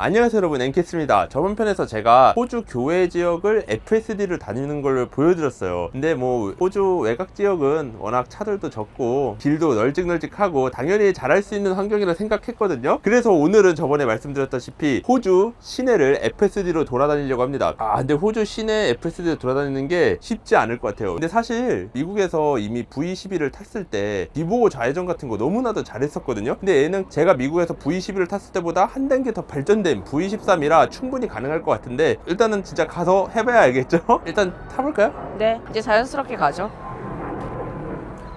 안녕하세요 여러분. 엔캐스입니다. 저번 편에서 제가 호주 교외 지역을 FSD를 다니는 걸 보여드렸어요. 근데 뭐 호주 외곽 지역은 워낙 차들도 적고 길도 널찍널찍하고 당연히 잘할 수 있는 환경이라 생각했거든요. 그래서 오늘은 저번에 말씀드렸다시피 호주 시내를 FSD로 돌아다니려고 합니다. 아 근데 호주 시내 FSD로 돌아다니는 게 쉽지 않을 것 같아요. 근데 사실 미국에서 이미 V12를 탔을 때 비보고 좌회전 같은 거 너무나도 잘했었거든요. 근데 얘는 제가 미국에서 V12를 탔을 때보다 한 단계 더 발전된 V13이라 충분히 가능할 것 같은데 일단은 진짜 가서 해봐야 알겠죠? 일단 타볼까요? 네, 이제 자연스럽게 가죠.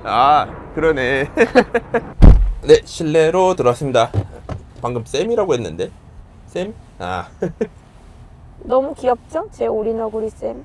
아 그러네 네 실내로 들어왔습니다 방금 쌤이라고 했는데 쌤? 아 너무 귀엽죠? 제 오리너구리 쌤.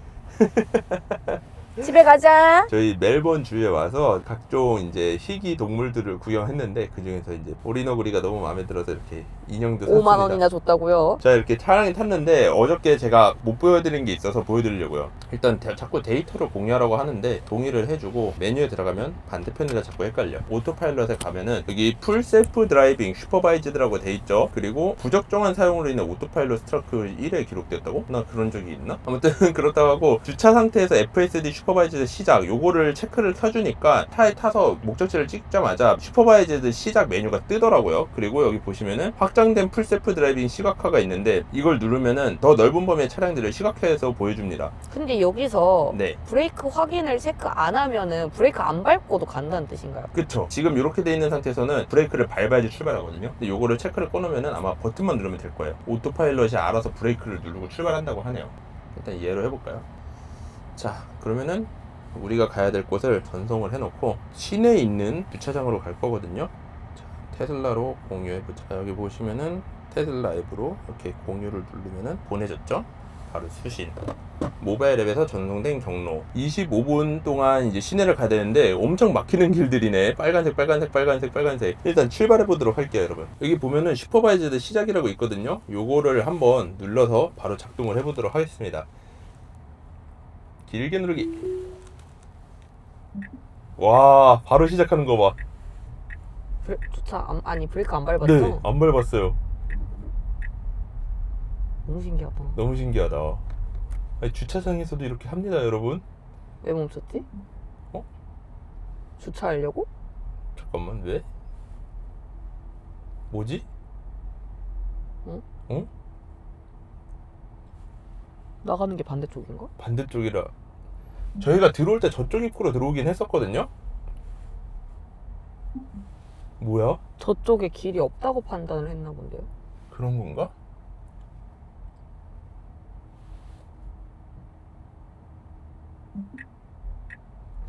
집에 가자. 저희 멜번 주에 와서 각종 이제 희귀 동물들을 구경했는데 그 중에서 이제 오리너구리가 너무 마음에 들어서 이렇게 인형도 샀습니다. 5만 원이나 줬다고요. 자 이렇게 차량에 탔는데 어저께 제가 못 보여드린 게 있어서 보여드리려고요 일단 대- 자꾸 데이터를 공유하라고 하는데 동의를 해주고 메뉴에 들어가면 반대편이라 자꾸 헷갈려 오토파일럿에 가면은 여기 풀 셀프 드라이빙 슈퍼바이즈드라고 돼 있죠 그리고 부적정한 사용으로 인해 오토파일럿 스트라크 1에 기록됐다고? 나 그런 적이 있나? 아무튼 그렇다고 하고 주차 상태에서 FSD 슈퍼 바이즈드 시작 요거를 체크를 켜주니까 차에 타서 목적지를 찍자마자 슈퍼바이즈드 시작 메뉴가 뜨더라고요 그리고 여기 보시면은 확장된 풀셀프 드라이빙 시각화가 있는데 이걸 누르면은 더 넓은 범위의 차량들을 시각화해서 보여줍니다. 근데 여기서 네. 브레이크 확인을 체크 안 하면은 브레이크 안 밟고도 간다는 뜻인가요? 그쵸. 지금 이렇게 돼 있는 상태에서는 브레이크를 밟아야지 출발하거든요. 근데 요거를 체크를 꺼놓으면은 아마 버튼만 누르면 될 거예요. 오토파일럿이 알아서 브레이크를 누르고 출발한다고 하네요. 일단 이해로 해볼까요? 자, 그러면은 우리가 가야 될 곳을 전송을 해놓고 시내에 있는 주차장으로 갈 거거든요. 자, 테슬라로 공유해보자. 여기 보시면은 테슬라 앱으로 이렇게 공유를 누르면은 보내졌죠? 바로 수신. 모바일 앱에서 전송된 경로 25분 동안 이제 시내를 가야 되는데 엄청 막히는 길들이네 빨간색 빨간색 빨간색 빨간색 일단 출발해 보도록 할게요 여러분 여기 보면은 슈퍼바이즈드 시작이라고 있거든요 요거를 한번 눌러서 바로 작동을 해 보도록 하겠습니다 길게 누르기 와 바로 시작하는 거 봐 브레, 주차 안, 아니 브레이크 안 밟았죠? 네, 안 밟았어요 너무 신기하다. 너무 신기하다 아니, 주차장에서도 이렇게 합니다 여러분 왜 멈췄지? 어? 주차하려고? 잠깐만 왜? 뭐지? 응? 어? 나가는 게 반대쪽인가? 반대쪽이라 저희가 들어올 때 저쪽 입구로 들어오긴 했었거든요. 뭐야? 저쪽에 길이 없다고 판단을 했나 본데요. 그런 건가?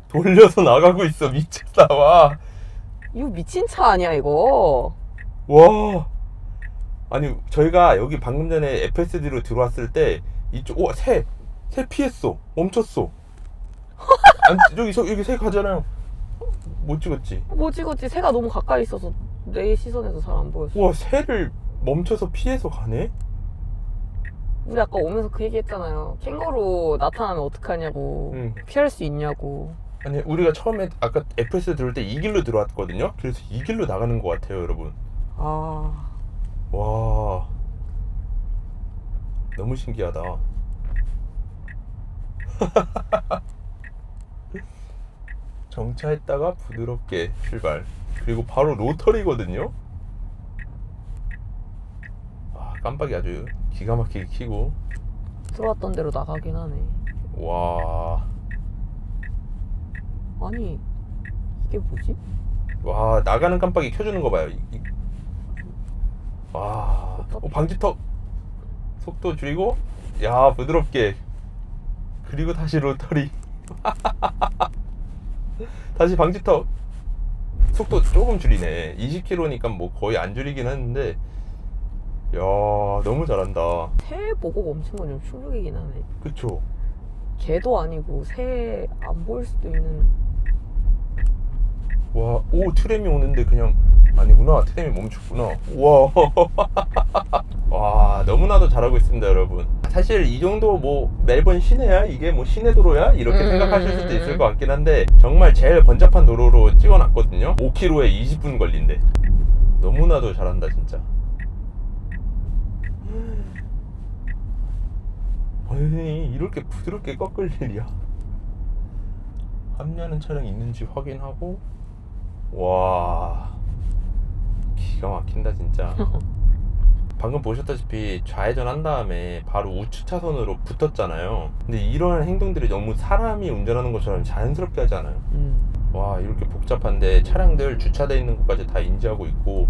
돌려서 나가고 있어 미쳤다 와. 이거 미친 차 아니야 이거? 와. 아니 저희가 여기 방금 전에 FSD로 들어왔을 때 이쪽 오새새 피했어 멈췄어. 아니, 여기 저 여기 새 가잖아요. 못 찍었지. 뭐 찍었지? 새가 너무 가까이 있어서 내 시선에서 잘 안 보였어. 우와 새를 멈춰서 피해서 가네? 우리 아까 오면서 그 얘기 했잖아요. 캥거루 나타나면 어떡하냐고. 응. 피할 수 있냐고. 아니 우리가 처음에 아까 FS 들어올 때 이 길로 들어왔거든요. 그래서 이 길로 나가는 것 같아요, 여러분. 아. 와 너무 신기하다. 정차했다가 부드럽게 출발. 그리고 바로 로터리거든요. 와 깜빡이 아주 기가 막히게 키고 들어왔던 대로 나가긴 하네. 와. 아니, 이게 뭐지? 와 나가는 깜빡이 켜주는 거 봐요. 이- 이- 와 어, 방지턱 속도 줄이고 야 부드럽게 그리고 다시 로터리 다시 방지턱 속도 조금 줄이네. 20km니까 뭐 거의 안 줄이긴 했는데 야 너무 잘한다. 새 보고 멈춘 건 좀 충격이긴 하네. 그쵸? 개도 아니고 새 안 보일 수도 있는. 와, 오 트램이 오는데 그냥 아니구나. 트램이 멈췄구나. 우와. 와, 너무나도 잘하고 있습니다, 여러분. 사실 이 정도 뭐 멜번 시내야? 이게 뭐 시내 도로야? 이렇게 음, 생각하실 음, 수도 음, 있을 음. 것 같긴 한데 정말 제일 번잡한 도로로 찍어놨거든요. 5km에 20분 걸린대. 너무나도 잘한다, 진짜. 아니 이렇게 부드럽게 꺾을 일이야 합류하는 차량이 있는지 확인하고 와 기가 막힌다 진짜 방금 보셨다시피 좌회전 한 다음에 바로 우측 차선으로 붙었잖아요. 근데 이러한 행동들이 너무 사람이 운전하는 것처럼 자연스럽게 하지 않아요? 음. 와 이렇게 복잡한데 차량들 주차돼 있는 것까지 다 인지하고 있고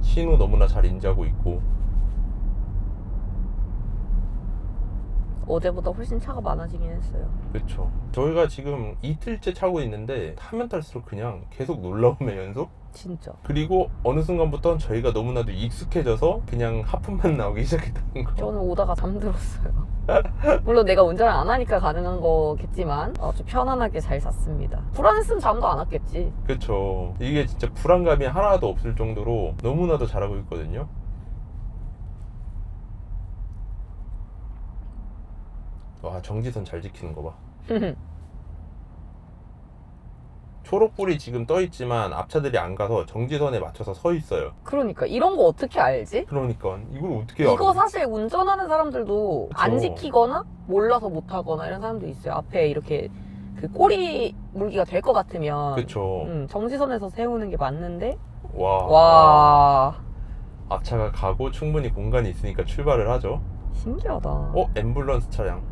신호 너무나 잘 인지하고 있고. 어제보다 훨씬 차가 많아지긴 했어요. 그렇죠 저희가 지금 이틀째 차고 있는데 타면 탈수록 그냥 계속 놀라움의 연속 진짜. 그리고 어느 순간부터 저희가 너무나도 익숙해져서 그냥 하품만 나오기 시작했다는 거 저는 오다가 잠들었어요. 물론 내가 운전을 안 하니까 가능한 거겠지만 아주 편안하게 잘 잤습니다. 불안했으면 잠도 안 왔겠지. 그렇죠 이게 진짜 불안감이 하나도 없을 정도로 너무나도 잘하고 있거든요 와 정지선 잘 지키는 거 봐 초록불이 지금 떠 있지만 앞차들이 안 가서 정지선에 맞춰서 서 있어요. 그러니까 이런 거 어떻게 알지? 그러니까 이걸 어떻게 알아? 이거 사실 운전하는 사람들도 안 그쵸. 지키거나 몰라서 못 하거나 이런 사람도 있어요. 앞에 이렇게 그 꼬리 물기가 될 것 같으면 그쵸. 음, 정지선에서 세우는 게 맞는데 와. 와 앞차가 가고 충분히 공간이 있으니까 출발을 하죠. 신기하다. 어, 앰뷸런스 차량.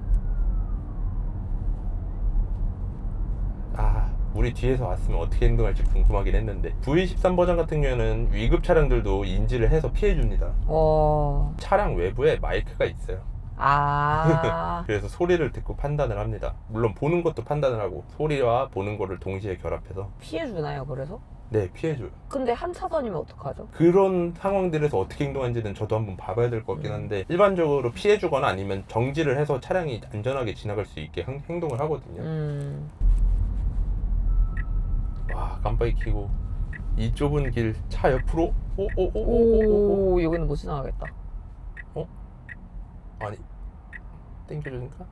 아, 우리 뒤에서 왔으면 어떻게 행동할지 궁금하긴 했는데 V13 버전 같은 경우에는 위급 차량들도 인지를 해서 피해줍니다. 와. 차량 외부에 마이크가 있어요. 아. 그래서 소리를 듣고 판단을 합니다. 물론 보는 것도 판단을 하고 소리와 보는 거를 동시에 결합해서 피해 주나요? 그래서? 네 피해줘요. 근데 한 차선이면 어떡하죠? 그런 상황들에서 어떻게 행동하는지는 저도 한번 봐봐야 될 것 같긴 한데 일반적으로 피해주거나 아니면 정지를 해서 차량이 안전하게 지나갈 수 있게 행- 행동을 하거든요. 음. 와 깜빡이 켜고 이 좁은 길 차 옆으로 오오오오오 오, 여기는 못 지나가겠다. 아니 땡겨주니까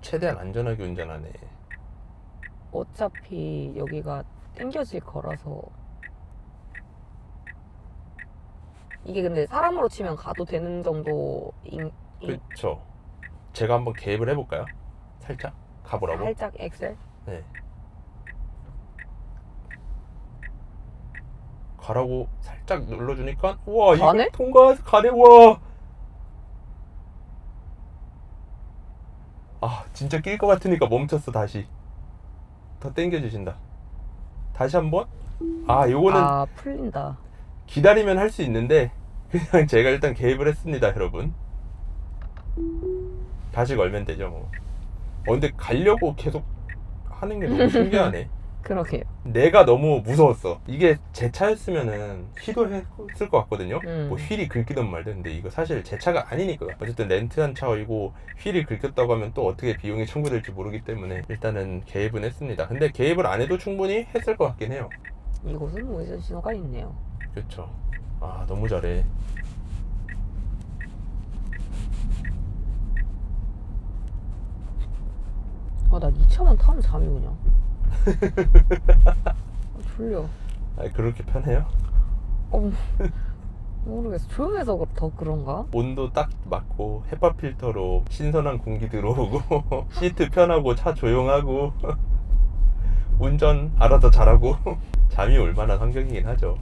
최대한 안전하게 운전하네. 어차피 여기가 땡겨질 거라서. 이게 근데 사람으로 치면 가도 되는 정도 인, 인- 그렇죠. 제가 한번 개입을 해볼까요? 살짝 가보라고. 살짝 엑셀? 네. 가라고 살짝 눌러주니까 와 이거 가네? 통과 가네 와. 아 진짜 낄 것 같으니까 멈췄어 다시. 더 땡겨주신다. 다시 한번. 아 요거는 아, 풀린다. 기다리면 할 수 있는데 그냥 제가 일단 개입을 했습니다 여러분 다시 걸면 되죠 뭐 어, 근데 가려고 계속 하는 게 너무 신기하네 그러게요. 내가 너무 무서웠어 이게 제 차였으면은 시도했을 것 같거든요 음. 뭐 휠이 긁히든 말든 근데 이거 사실 제 차가 아니니까 어쨌든 렌트한 차이고 휠이 긁혔다고 하면 또 어떻게 비용이 청구될지 모르기 때문에 일단은 개입은 했습니다 근데 개입을 안 해도 충분히 했을 것 같긴 해요 이곳은 우회전 신호가 있네요. 그렇죠. 아 너무 잘해. 나이 차만 타면 잠이 오냐? 아, 졸려. 아 그렇게 편해요? 어, 모르겠어. 조용해서 그- 더 그런가? 온도 딱 맞고 햇밥 필터로 신선한 공기 들어오고 시트 편하고 차 조용하고 운전 알아서 잘하고 잠이 올 만한 환경이긴 하죠.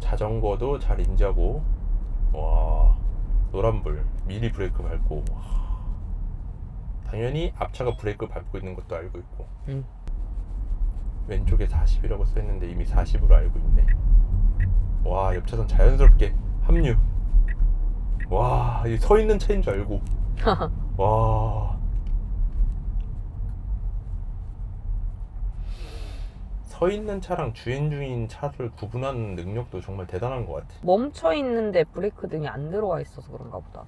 자전거도 잘 인지하고 와 노란불 미리 브레이크 밟고. 와. 당연히 앞차가 브레이크 밟고 있는 것도 알고 있고. 응. 왼쪽에 40이라고 써있는데 이미 40으로 알고 있네. 와 옆차선 자연스럽게 합류. 와이 서 있는 차인 줄 알고. 와 서 있는 차랑 주행 중인 차를 구분하는 능력도 정말 대단한 것 같아. 멈춰 있는데 브레이크 등이 안 들어와 있어서 그런가 보다.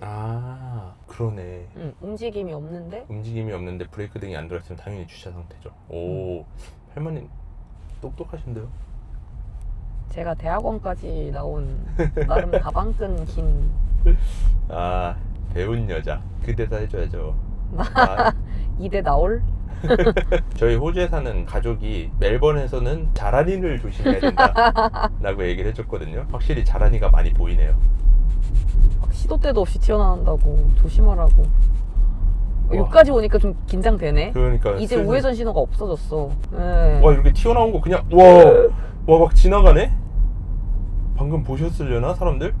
아, 그러네. 응, 움직임이 없는데 움직임이 없는데 브레이크 등이 안 들어있으면 당연히 주차 상태죠. 오, 할머니 똑똑하신데요? 제가 대학원까지 나온 나름 가방끈 긴 아, 배운 여자. 그 대사 해줘야죠. 아, 이대 나올 저희 호주에 사는 가족이 멜번에서는 자라니를 조심해야 된다라고 얘기를 해줬거든요. 확실히 자라니가 많이 보이네요. 막 시도 때도 없이 튀어나온다고 조심하라고. 와. 여기까지 오니까 좀 긴장되네. 그러니까 이제 슬슬- 우회전 신호가 없어졌어. 네. 와 이렇게 튀어나온 거 그냥 와와막 지나가네. 방금 보셨으려나 사람들?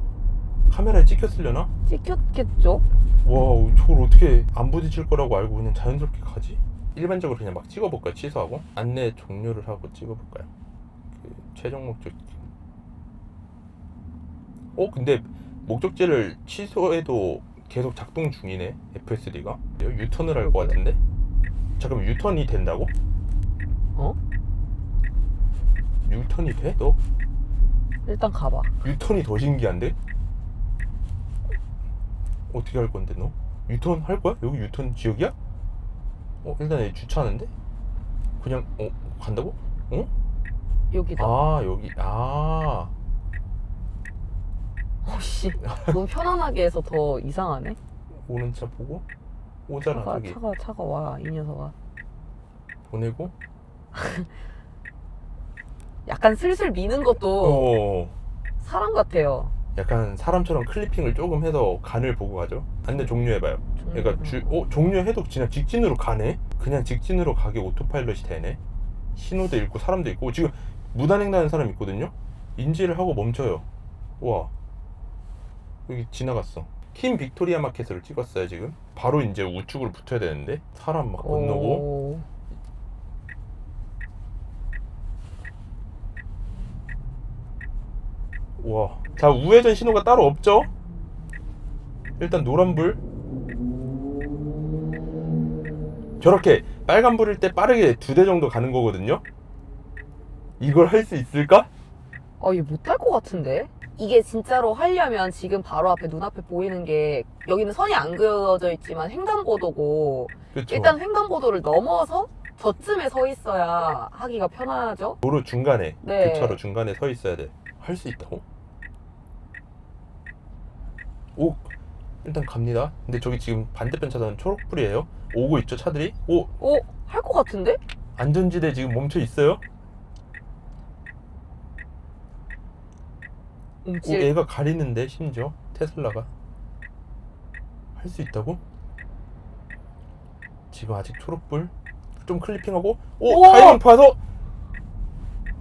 카메라에 찍혔으려나? 찍혔겠죠? 와 저걸 어떻게 안 부딪힐 거라고 알고 그냥 자연스럽게 가지? 일반적으로 그냥 막 찍어볼까요? 취소하고 안내 종료를 하고 찍어볼까요? 그 최종 목적 어 근데 목적지를 취소해도 계속 작동 중이네 FSD가 유턴을 할 것 같은데 잠깐만 유턴이 된다고? 어? 유턴이 돼? 너 일단 가봐. 유턴이 더 신기한데? 어떻게 할 건데 너? 유턴 할 거야? 여기 유턴 지역이야? 어 일단 여기 주차하는데? 그냥 어 간다고? 어? 여기다. 아 여기 아 어씨. 너무 편안하게 해서 더 이상하네. 오는 차 보고 오잖아 차가 저기 차가 차가 와 이 녀석아. 보내고 약간 슬슬 미는 것도 어 사람 같아요. 약간 사람처럼 클리핑을 조금 해서 간을 보고 가죠 안내 종료해봐요 그러니까 주, 어, 종료 해도 그냥 직진으로 가네? 그냥 직진으로 가게 오토파일럿이 되네? 신호도 있고 사람도 있고 지금 무단횡단하는 사람 있거든요? 인지를 하고 멈춰요 와 여기 지나갔어 킨 빅토리아 마켓을 찍었어요 지금 바로 이제 우측으로 붙어야 되는데 사람 막 건너고 오. 와. 자 우회전 신호가 따로 없죠? 일단 노란불 저렇게 빨간 불일 때 빠르게 두 대 정도 가는 거거든요? 이걸 할 수 있을까? 아, 얘 못할 것 같은데? 이게 진짜로 하려면 지금 바로 앞에 눈앞에 보이는 게 여기는 선이 안 그어져 있지만 횡단보도고 그렇죠 일단 횡단보도를 넘어서 저쯤에 서 있어야 하기가 편하죠? 도로 중간에 네. 교차로 중간에 서 있어야 돼. 할 수 있다고? 오 일단 갑니다. 근데 저기 지금 반대편 차선 초록불이에요. 오고 있죠 차들이? 오 어? 할 것 같은데? 안전지대 지금 멈춰 있어요? 오 움찔 얘가 가리는데 심지어 테슬라가 할 수 있다고? 지금 아직 초록불 좀 클리핑하고 오 우와! 타이밍 봐서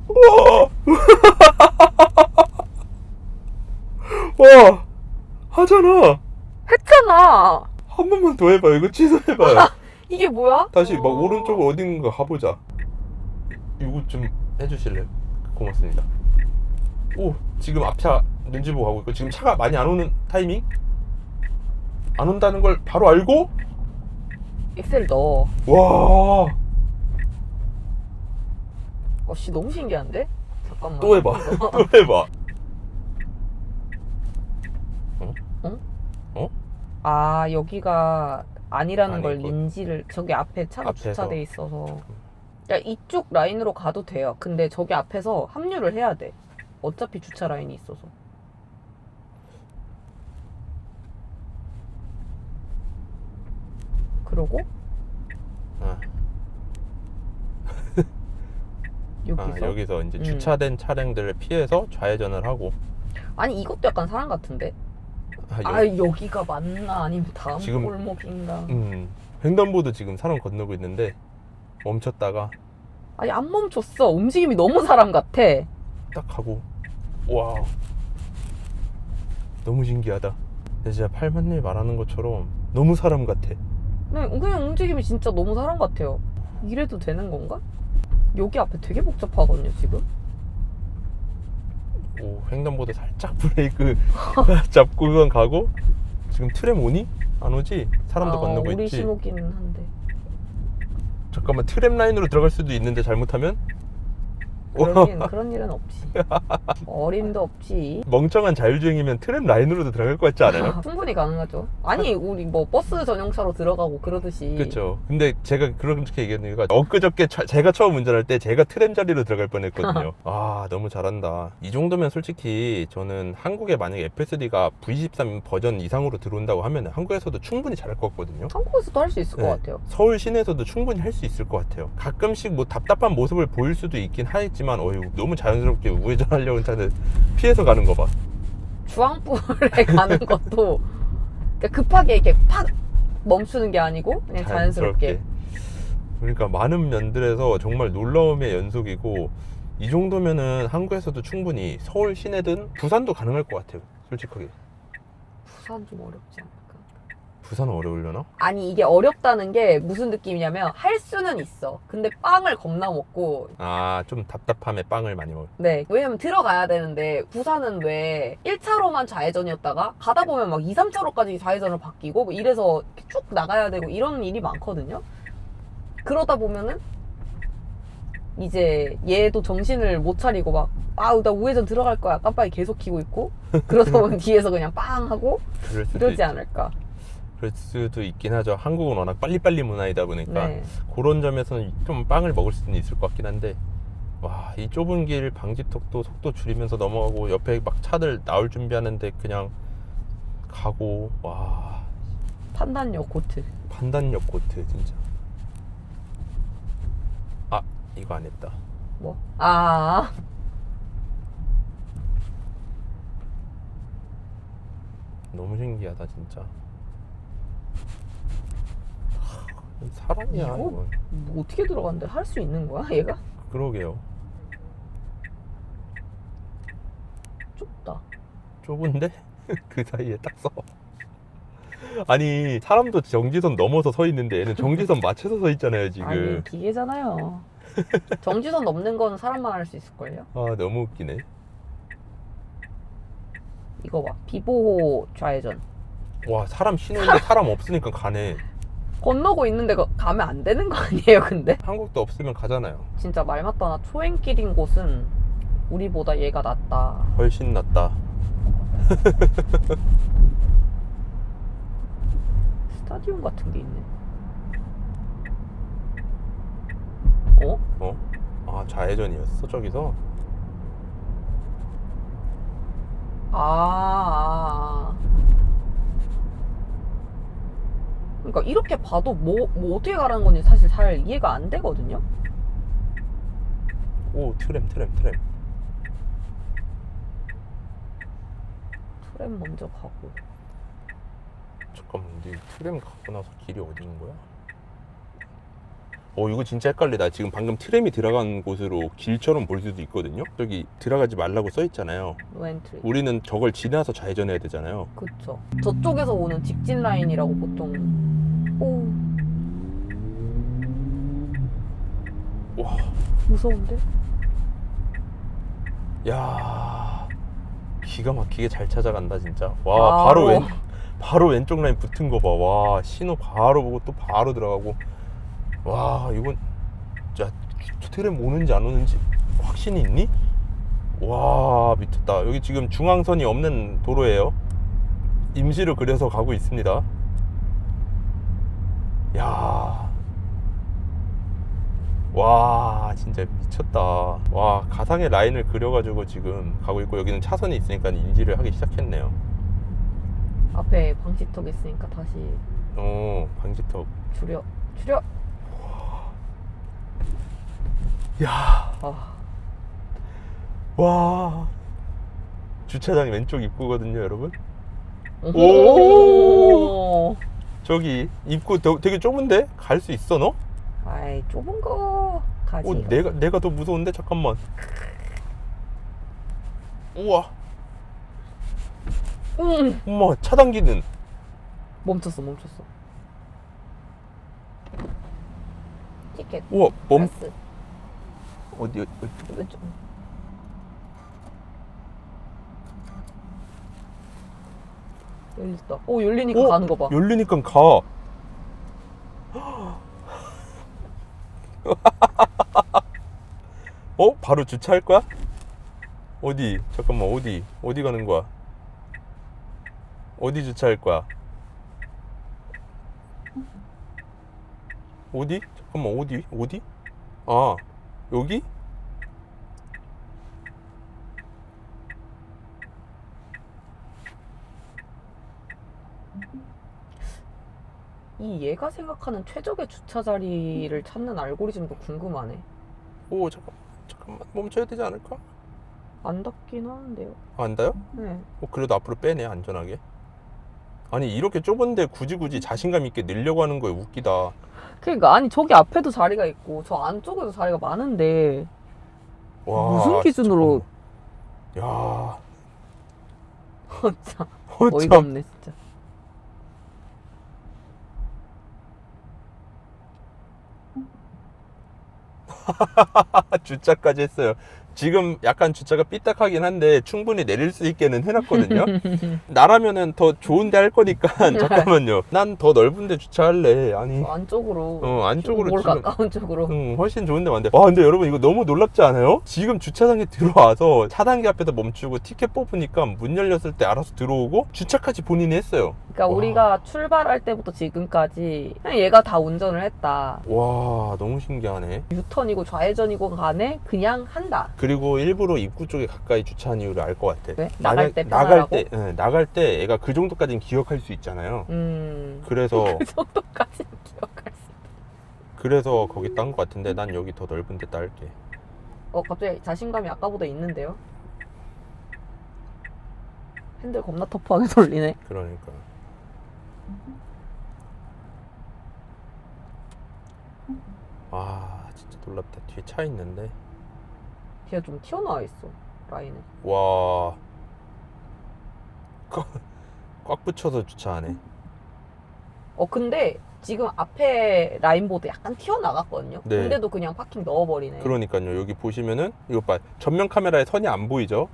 우와 와 하잖아 했잖아! 한 번만 더 해봐요 이거 취소해봐요 이게 뭐야? 다시 막 오른쪽 어딘가 가보자 이거 좀 해주실래요? 고맙습니다 오 지금 앞차 눈치 보고 가고 있고 지금 차가 많이 안 오는 타이밍? 안 온다는 걸 바로 알고 엑셀 넣어. 와 어, 씨, 너무 신기한데? 잠깐만. 또 해봐 또 해봐 아, 여기가 아니라는 걸 아니고. 인지를, 저기 앞에 차가 앞에서. 주차돼 있어서. 야, 이쪽 라인으로 가도 돼요. 근데 저기 앞에서 합류를 해야 돼. 어차피 주차 라인이 있어서. 그러고 아, 여기서 아, 여기서 이제 음. 주차된 차량들을 피해서 좌회전을 하고 아니 이것도 약간 사람 같은데 아, 아 여기, 여기가 맞나? 아니면 다음 지금- 골목인가? 음, 횡단보도 지금 사람 건너고 있는데 멈췄다가 아니 안 멈췄어. 움직임이 너무 사람 같아. 딱 가고 와 너무 신기하다. 근데 진짜 팔만님 말하는 것처럼 너무 사람 같아. 네, 그냥 움직임이 진짜 너무 사람 같아요. 이래도 되는 건가? 여기 앞에 되게 복잡하거든요 지금 오 횡단보도 살짝 브레이크 잡고 그건 가고 지금 트램 오니? 안 오지? 사람도 아, 건너고 우리 있지 신호기는 한데 잠깐만 트램 라인으로 들어갈 수도 있는데 잘못하면 그런, 일, 그런 일은 없지. 어림도 없지. 멍청한 자율주행이면 트램 라인으로도 들어갈 것 같지 않아요? 충분히 가능하죠. 아니 우리 뭐 버스 전용차로 들어가고 그러듯이. 그렇죠. 근데 제가 그렇게 얘기하는 이유가 엊그저께 차- 제가 처음 운전할 때 제가 트램 자리로 들어갈 뻔했거든요. 아 너무 잘한다. 이 정도면 솔직히 저는 한국에 만약에 FSD가 V13 버전 이상으로 들어온다고 하면 한국에서도 충분히 잘할 것 같거든요. 한국에서도 할 수 있을 네. 것 같아요. 서울 시내에서도 충분히 할 수 있을 것 같아요. 가끔씩 뭐 답답한 모습을 보일 수도 있긴 하겠지 만 어휴 너무 자연스럽게 우회전하려는 차는 피해서 가는 거 봐. 주황불에 가는 것도 그러니까 급하게 이렇게 팍 멈추는 게 아니고 그냥 자연스럽게. 그러니까 많은 면들에서 정말 놀라움의 연속이고 이 정도면은 한국에서도 충분히 서울 시내든 부산도 가능할 것 같아요. 솔직하게. 부산 좀 어렵지 않을까? 부산은 어려우려나? 아니 이게 어렵다는 게 무슨 느낌이냐면 할 수는 있어. 근데 빵을 겁나 먹고 아, 좀 답답함에 빵을 많이 먹어. 네. 왜냐면 들어가야 되는데 부산은 왜 1차로만 좌회전이었다가 가다 보면 막 2, 3차로까지 좌회전을 바뀌고 뭐 이래서 쭉 나가야 되고 이런 일이 많거든요. 그러다 보면은 이제 얘도 정신을 못 차리고 막 아우 나 우회전 들어갈 거야 깜빡이 계속 키고 있고 그러다 보면 뒤에서 그냥 빵 하고 그럴 수도, 이러지 있, 않을까. 그럴 수도 있긴 하죠. 한국은 워낙 빨리빨리 문화이다 보니까 네. 그런 점에서는 좀 빵을 먹을 수는 있을 것 같긴 한데 와, 이 좁은 길 방지턱도 속도 줄이면서 넘어가고 옆에 막 차들 나올 준비하는데 그냥 가고 와, 판단력 고트. 판단력 고트 진짜. 아, 이거 안 했다. 뭐? 아. 너무 신기하다 진짜. 하, 사람이야 이거? 이건. 뭐 어떻게 들어갔는데 할수 있는 거야 얘가? 그러게요. 좁다. 좁은데 그 사이에 딱 서. 아니 사람도 정지선 넘어서 서 있는데 얘는 정지선 맞춰서 서 있잖아요 지금. 아니 기계잖아요. 정지선 넘는 건 사람만 할 수 있을걸요? 아 너무 웃기네. 이거 봐. 비보호 좌회전. 와 사람 쉬는데 사람 없으니까 가네. 건너고 있는데 가- 가면 안 되는 거 아니에요 근데? 한국도 없으면 가잖아요. 진짜 말 맞다 나 초행길인 곳은 우리보다 얘가 낫다. 훨씬 낫다. 스타디움 같은 게 있네. 어? 어? 아 좌회전이었어 저기서? 아, 아. 그러니까 이렇게 봐도 뭐, 뭐 어떻게 가라는 건지 사실 잘 이해가 안 되거든요? 오 트램 트램 트램. 트램 먼저 가고. 잠깐만 근데 이 트램 가고 나서 길이 어디 있는 거야? 어 이거 진짜 헷갈리다 지금 방금 트램이 들어간 곳으로 길처럼 볼 수도 있거든요 저기 들어가지 말라고 써 있잖아요 노엔트리. 우리는 저걸 지나서 좌회전해야 되잖아요 그쵸. 저쪽에서 오는 직진 라인이라고 보통. 오, 와. 무서운데? 야. 기가 막히게 잘 찾아간다 진짜. 와 바로 왼 바로 왼쪽 라인 붙은 거 봐 와 신호 바로 보고 또 바로 들어가고. 와 이건 진짜 트램 오는지 안 오는지 확신이 있니? 와 미쳤다. 여기 지금 중앙선이 없는 도로예요. 임시로 그려서 가고 있습니다 야. 와 진짜 미쳤다. 와 가상의 라인을 그려가지고 지금 가고 있고 여기는 차선이 있으니까 인지를 하기 시작했네요. 앞에 방지턱 있으니까 다시 어 방지턱. 줄여. 줄여! 야. 아, 와. 주차장이 왼쪽 입구거든요 여러분. 오! 저기 입구 더- 되게 좁은데 갈 수 있어 너? 아이, 좁은 거 가지. 어, 내가 내가 더 무서운데 잠깐만 우와 응! 엄마 차단기는 멈췄어, 멈췄어. 티켓. 우와 멈. 어디 어디 왼쪽. 열렸다. 오, 열리니까 어? 가는 거 봐. 열리니까 가 어? 바로 주차할 거야? 어디? 잠깐만 어디? 어디 가는 거야? 어디 주차할 거야? 어디? 잠깐만 어디? 어디? 아 여기? 이 얘가 생각하는 최적의 주차 자리를 찾는 알고리즘도 궁금하네. 오 잠깐 잠깐만 멈춰야 되지 않을까? 안 닿긴 하는데요. 아, 안다요? 네. 어, 그래도 앞으로 빼네 안전하게. 아니 이렇게 좁은데 굳이 굳이 자신감 있게 늘려고 하는 거에 웃기다. 그러니까 아니 저기 앞에도 자리가 있고 저 안쪽에도 자리가 많은데 와, 무슨 기준으로- 잠깐만. 야, 참 어, 어이가 참. 없네 진짜. 주차까지 했어요. 지금 약간 주차가 삐딱하긴 한데 충분히 내릴 수 있게는 해놨거든요. 나라면은 더 좋은데 할 거니까 잠깐만요. 난 더 넓은데 주차할래. 아니, 저 안쪽으로 어 안쪽으로 뭘 지금 가까운 쪽으로 음, 훨씬 좋은데 많은데. 와, 근데 여러분 이거 너무 놀랍지 않아요? 지금 주차장에 들어와서 차단기 앞에서 멈추고 티켓 뽑으니까 문 열렸을 때 알아서 들어오고 주차까지 본인이 했어요. 그러니까 와. 우리가 출발할 때부터 지금까지 그냥 얘가 다 운전을 했다. 와, 너무 신기하네. 유턴이고 좌회전이고 간에 그냥 한다. 그리고 일부러 입구 쪽에 가까이 주차한 이유를 알 것 같아. 왜? 나갈 만약- 때 나갈 편하라고? 때, 예, 나갈 때 애가 그 정도까지는 기억할 수 있잖아요. 음. 그래서 그 정도까지 기억할 수. 그래서 거기 딴 것 같은데 난 여기 더 넓은 데 딸게. 어 갑자기 자신감이 아까보다 있는데요. 핸들 겁나 터프하게 돌리네. 그러니까. 아, 진짜 놀랍다. 뒤에 차 있는데. 뒤에 좀 튀어나와 있어 라인에. 와. 꽉, 꽉 붙여서 주차하네. 어 근데 지금 앞에 라인보드 약간 튀어나갔거든요. 네. 근데도 그냥 파킹 넣어버리네. 그러니까요. 여기 보시면은 이거 봐. 전면 카메라에 선이 안 보이죠?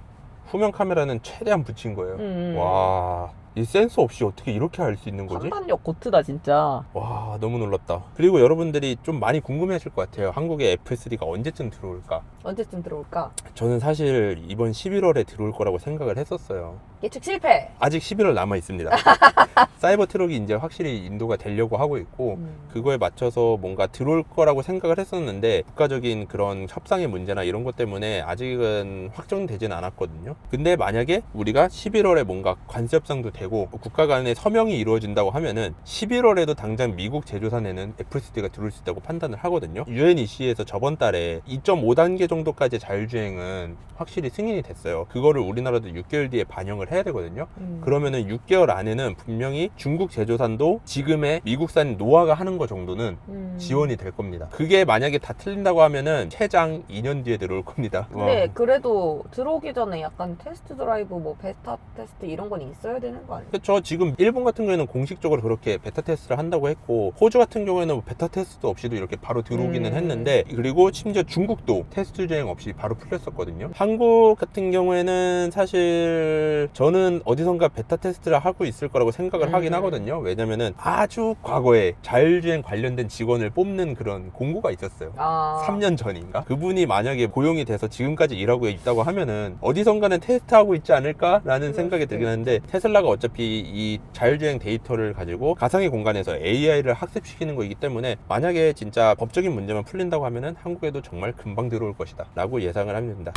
후면 카메라는 최대한 붙인 거예요. 음. 와. 이 센서 없이 어떻게 이렇게 할수 있는 거지? 판단력 고트다 진짜. 와, 너무 놀랍다. 그리고 여러분들이 좀 많이 궁금해 하실 것 같아요. 한국에 FSD가 언제쯤 들어올까? 언제쯤 들어올까? 저는 사실 이번 11월에 들어올 거라고 생각을 했었어요. 예측 실패. 아직 11월 남아 있습니다. 사이버 트럭이 이제 확실히 인도가 되려고 하고 있고 음. 그거에 맞춰서 뭔가 들어올 거라고 생각을 했었는데 국가적인 그런 협상의 문제나 이런 것 때문에 아직은 확정되진 않았거든요. 근데 만약에 우리가 11월에 뭔가 관세 협상도 되고 국가 간의 서명이 이루어진다고 하면은 11월에도 당장 미국 제조산에는 FSD가 들어올 수 있다고 판단을 하거든요. UNEC에서 저번 달에 2.5단계 정도까지 자율주행은 확실히 승인이 됐어요. 그거를 우리나라도 6개월 뒤에 반영을 해야 되거든요. 음. 그러면은 6개월 안에는 분명히 중국 제조산도 지금의 미국산 노아가 하는 거 정도는 음. 지원이 될 겁니다. 그게 만약에 다 틀린다고 하면은 최장 2년 뒤에 들어올 겁니다. 근데 와. 그래도 들어오기 전에 약간 테스트 드라이브 뭐 베타 테스트 이런 건 있어야 되는 거 아니에요? 그렇죠. 지금 일본 같은 경우에는 공식적으로 그렇게 베타 테스트를 한다고 했고 호주 같은 경우에는 뭐 베타 테스트 없이도 이렇게 바로 들어오기는 음. 했는데 그리고 심지어 중국도 테스트 주행 없이 바로 풀렸었거든요. 한국 같은 경우에는 사실 저는 어디선가 베타 테스트를 하고 있을 거라고 생각을 하긴 음. 하거든요. 왜냐면은 아주 과거에 자율주행 관련된 직원을 뽑는 그런 공고가 있었어요. 아. 3년 전인가? 그분이 만약에 고용이 돼서 지금까지 일하고 있다고 하면은 어디선가는 테스트하고 있지 않을까라는 생각이 수도 들긴 하는데 테슬라가 어차피 이 자율주행 데이터를 가지고 가상의 공간에서 AI를 학습시키는 거이기 때문에 만약에 진짜 법적인 문제만 풀린다고 하면은 한국에도 정말 금방 들어올 것이다 라고 예상을 합니다.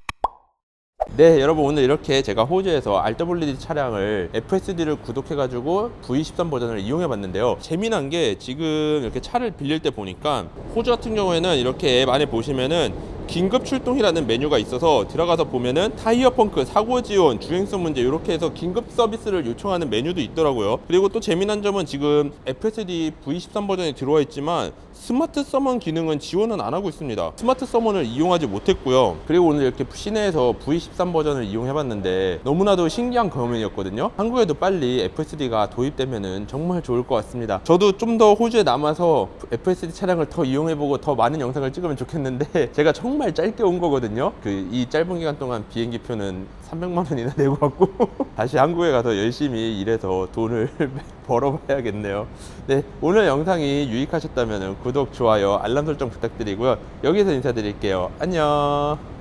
네 여러분 오늘 이렇게 제가 호주에서 RWD 차량을 FSD를 구독해가지고 V13 버전을 이용해 봤는데요 재미난 게 지금 이렇게 차를 빌릴 때 보니까 호주 같은 경우에는 이렇게 앱 안에 보시면은 긴급 출동이라는 메뉴가 있어서 들어가서 보면은 타이어 펑크, 사고 지원, 주행성 문제 이렇게 해서 긴급 서비스를 요청하는 메뉴도 있더라고요. 그리고 또 재미난 점은 지금 FSD V13 버전이 들어와 있지만 스마트 서먼 기능은 지원은 안 하고 있습니다. 스마트 서먼을 이용하지 못했고요. 그리고 오늘 이렇게 시내에서 V13 버전을 이용해봤는데 너무나도 신기한 경험이었거든요. 한국에도 빨리 FSD가 도입되면은 정말 좋을 것 같습니다. 저도 좀 더 호주에 남아서 FSD 차량을 더 이용해보고 더 많은 영상을 찍으면 좋겠는데 제가 정말 짧게 온 거거든요. 그 이 짧은 기간 동안 비행기 표는 300만 원이나 내고 왔고 다시 한국에 가서 열심히 일해서 돈을 벌어봐야겠네요. 네, 오늘 영상이 유익하셨다면 구독, 좋아요, 알람 설정 부탁드리고요. 여기서 인사드릴게요. 안녕.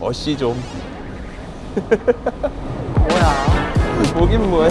어씨 좀 뭐야. 뭐긴 뭐야